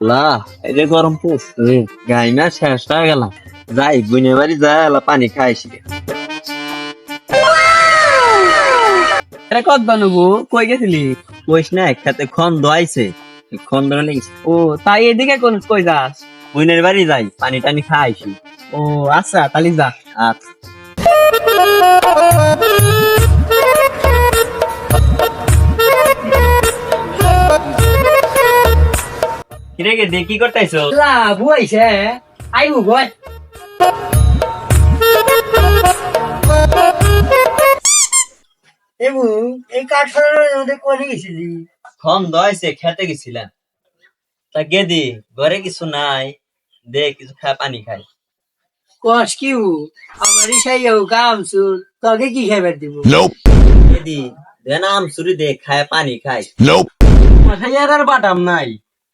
আল্লাহ এই যে গরম পড়ছে। গাই না শেষ হয়ে গেলাম যাই বুনে বাড়ি যাই পানি খাইছি। এটা কত বানবো কই গেছিলি? কইস না খেতে খন দোয়াইছে খন লেগেছে ও তাই এদিকে কোন কই যাস? বুনের বাড়ি যাই পানি টানি খাইছি। ও আচ্ছা তালি যা। আচ্ছা। কিরে গে দেখি করতেছো লা বুয়াইছে আইবু বয়। এবং এই কাঠফাড়ার মধ্যে কোনে গেছিলি? খন দোয়াইছে খেতে গেছিলাম। তা গেদি ঘরে কিছু নাই দে কিছু খায় পানি খাই। কস কিউ আমার ইসাইয়াও কাম সুর তোকে কি খাবার দিব? গেদি দে না আমসুরি দে খায় পানি খাই মাথাইয়ার আর বাটাম নাই।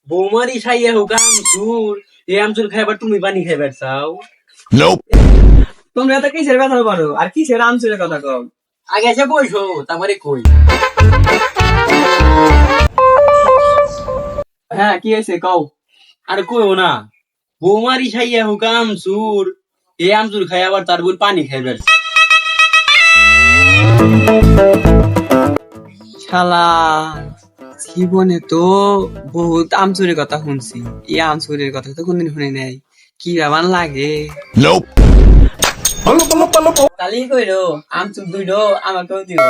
বৌমারি সাইয়া হোক আমচুর। এই আমচুর খাইবার তুমি পানি খাইবার চাও? তোমরা তো কিসের কথা পারো আর কিসের আমচুরের কথা কও? আগে এসে বইসো তারপরে কই? হ্যাঁ কি হয়েছে কও? আর কইও না। বৌমারি সাইয়া হোক আমচুর। এই আমচুর খাই আবার তার বই পানি খাইবার শালা। জীবনে তো বহুত আমচুরের কথা শুনছি। এই আমচুরের কথা তো কোনদিন শুনে নাই। কি ভাবান লাগে? কালি কইলো আমচুর দুইলো আমাকেও দিও।